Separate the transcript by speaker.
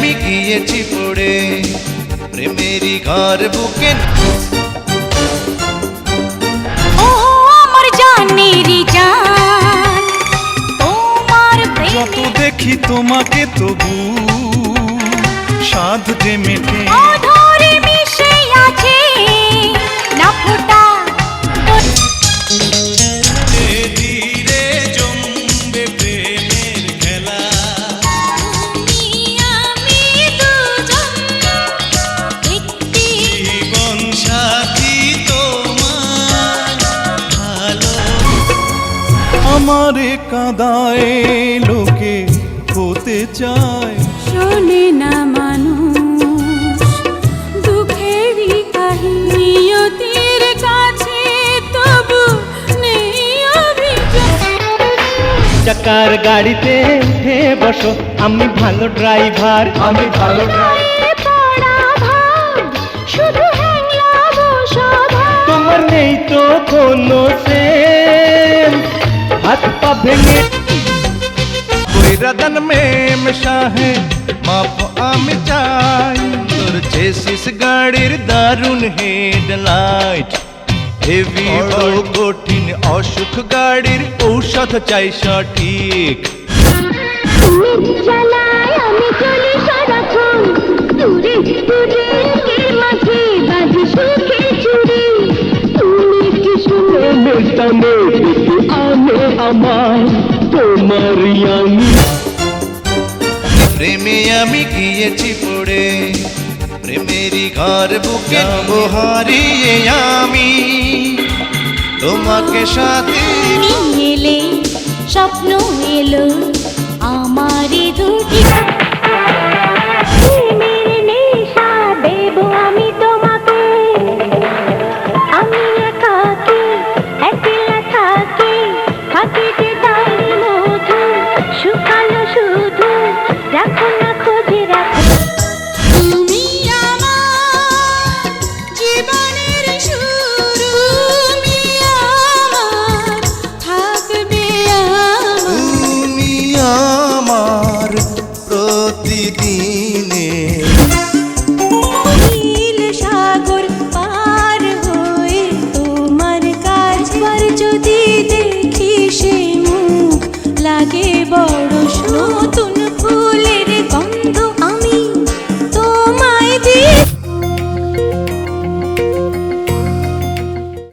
Speaker 1: গিয়েছি পড়ে প্রেমেরই ঘর বুকে।
Speaker 2: ও আমার জানেরি জান। তোমার যত
Speaker 3: দেখি তোমাকে তবু সাধ যে মেটে। আমারে কাদায় লোকে হতে চায়।
Speaker 4: শোনে না মানুষ দুঃখেরই কাহিনী অতির কাছে তবু নেই
Speaker 5: চাকার গাড়িতে উঠে বসো আমি ভালো ড্রাইভার আমি ভালো গায়ে
Speaker 6: শুধু হ্যাংলা বসা
Speaker 5: তোমার নেই তো কোনো সেন হাত পা ভেঙে।
Speaker 1: কইরাদান মেম শাহে মাপ আমি চাই। তোর চেসিস গাড়ির দারুণ হেডলাইট হেভি বড় কঠিন অসুখ গাড়ির ঔষধ চাই সঠিক।
Speaker 6: চালায় আমি চলি সারাক্ষণ দূরে দূরে মাঝে বাজে সুখের চুরি তুমি
Speaker 7: কি শুনে টানে আনে আমার তোমার আমি।
Speaker 1: প্রেমে আমি গিয়েছি পড়ে প্রেমেরই ঘর বুকে হারিয়ে আমি। তোমাকে সাথে
Speaker 2: এলে স্বপ্ন এলো আমারই দুটি
Speaker 1: দিনে
Speaker 4: নীল সাগর পার হয়ে তোমার কাজ যদি দেখি সে মুখ লাগে বড়